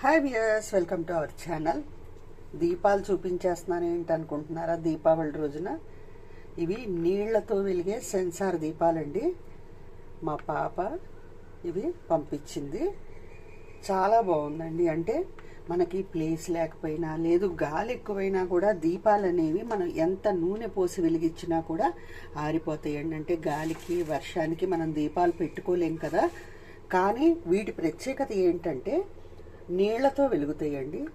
Hi viewers welcome to our channel దీపాలు చూపించేస్తున్నాను ఏంటి అనుకుంటున్నారా దీపావళి రోజున ఇవి నీళ్ళతో వెలిగే సెన్సార్ దీపాలండి. మా పాప ఇవి పంపించింది. చాలా బాగుందండి. అంటే మనకి ప్లేస్ లేకపోయినా లేదు గాలి ఎక్కువైనా కూడా దీపాలు అనేవి మనం ఎంత నూనె పోసి వెలిగించినా కూడా ఆరిపోతాయండి. అంటే గాలికి వర్షానికి మనం దీపాలు పెట్టుకోలేం కదా. కానీ వీటి ప్రత్యేకత ఏంటంటే నీళ్ళతో వెలుగుతాయండి.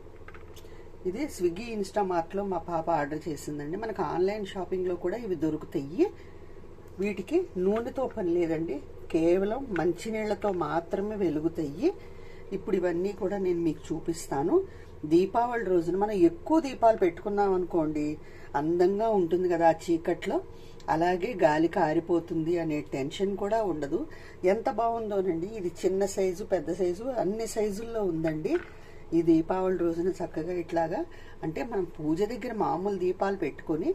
ఇది స్విగ్గీ ఇన్స్టామార్ట్లో మా పాప ఆర్డర్ చేసిందండి. మనకు ఆన్లైన్ షాపింగ్లో కూడా ఇవి దొరుకుతాయి. వీటికి నూనెతో పని లేదండి. కేవలం మంచినీళ్ళతో మాత్రమే వెలుగుతాయి. ఇప్పుడు ఇవన్నీ కూడా నేను మీకు చూపిస్తాను. దీపావళి రోజున మనం ఎక్కువ దీపాలు పెట్టుకున్నాం అనుకోండి అందంగా ఉంటుంది కదా ఆ చీకట్లో. అలాగే గాలికి ఆరిపోతుంది అనే టెన్షన్ కూడా ఉండదు. ఎంత బాగుందోనండి ఇది చిన్న సైజు పెద్ద సైజు అన్ని సైజుల్లో ఉందండి. ఈ దీపావళి రోజున చక్కగా ఇట్లాగా అంటే మనం పూజ దగ్గర మామూలు దీపాలు పెట్టుకొని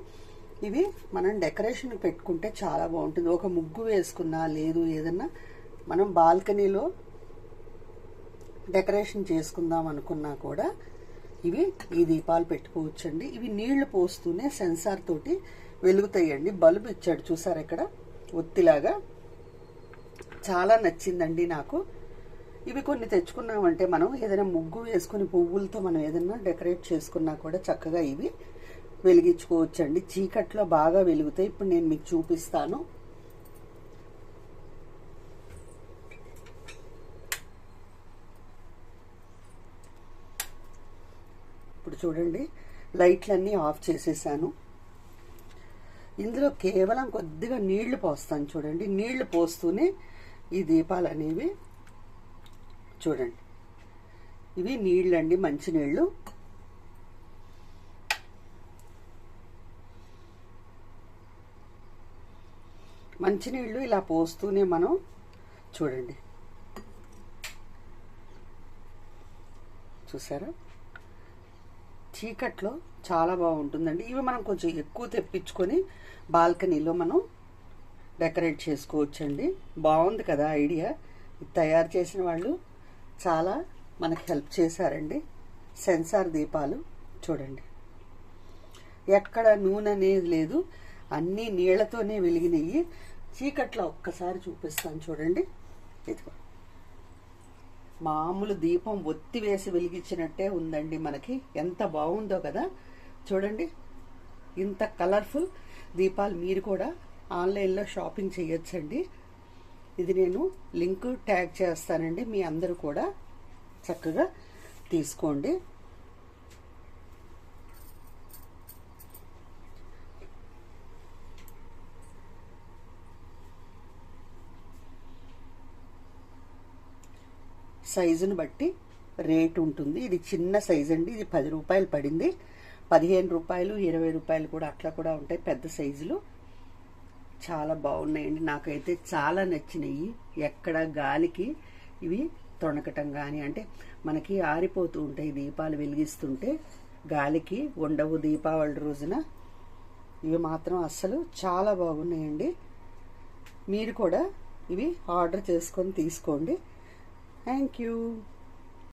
ఇవి మనం డెకరేషన్ పెట్టుకుంటే చాలా బాగుంటుంది. ఒక ముగ్గు వేసుకున్నా లేదు ఏదన్నా మనం బాల్కనీలో డెకరేషన్ చేసుకుందాం అనుకున్నా కూడా ఇవి ఈ దీపాలు పెట్టుకోవచ్చండి. ఇవి నీళ్ళు పోస్తూనే సెన్సార్ తోటి వెలుగుతాయండి. బల్బు ఇచ్చాడు చూసారు ఇక్కడ? ఒత్తిలాగా. చాలా నచ్చిందండి నాకు. ఇవి కొన్ని తెచ్చుకున్నామంటే మనం ఏదైనా ముగ్గు వేసుకుని పువ్వులతో మనం ఏదైనా డెకరేట్ చేసుకున్నా కూడా చక్కగా ఇవి వెలిగించుకోవచ్చండి. చీకట్లో బాగా వెలుగుతాయి. ఇప్పుడు నేను మీకు చూపిస్తాను. ఇప్పుడు చూడండి లైట్లన్నీ ఆఫ్ చేసేసాను. ఇందులో కేవలం కొద్దిగా నీళ్ళు పోస్తాను చూడండి. నీళ్ళు పోస్తూనే ఈ దీపాలు అనేవి చూడండి. ఇవి నీళ్ళండి మంచి నీళ్ళు మంచినీళ్ళు ఇలా పోస్తూనే మనం చూడండి. చూసారా? చీకట్లో చాలా బాగుంటుందండి. ఇవి మనం కొంచెం ఎక్కువ తెప్పించుకొని బాల్కనీలో మనం డెకరేట్ చేసుకోవచ్చండి. బాగుంది కదా ఐడియా. ఇది తయారు చేసిన వాళ్ళు చాలా మనకు హెల్ప్ చేశారండి. సెన్సార్ దీపాలు చూడండి. ఎక్కడ నూనె అనేది లేదు. అన్నీ నీళ్ళతోనే వెలిగినాయి. చీకట్లో ఒక్కసారి చూపిస్తాను చూడండి. మామూలు దీపం ఒత్తి వేసి వెలిగించినట్టే ఉందండి మనకి. ఎంత బాగుందో కదా. చూడండి. ఇంత కలర్ఫుల్ దీపాలు మీరు కూడా ఆన్లైన్లో షాపింగ్ చేయొచ్చండి. ఇది నేను లింక్ ట్యాగ్ చేస్తానండి. మీ అందరూ కూడా చక్కగా తీసుకోండి. సైజును బట్టి రేట్ ఉంటుంది. ఇది చిన్న సైజ్ అండి. ఇది పది రూపాయలు పడింది. పదిహేను రూపాయలు ఇరవై రూపాయలు కూడా అట్లా కూడా ఉంటాయి. పెద్ద సైజులు. చాలా బాగున్నాయండి. నాకైతే చాలా నచ్చినాయి. ఎక్కడ గాలికి ఇవి తొణకటం కానీ అంటే మనకి ఆరిపోతూ ఉంటాయి. దీపాలు వెలిగిస్తుంటే గాలికి ఉండవు దీపావళి రోజున. ఇవి మాత్రం అస్సలు చాలా బాగున్నాయండి. మీరు కూడా ఇవి ఆర్డర్ చేసుకొని తీసుకోండి. Thank you.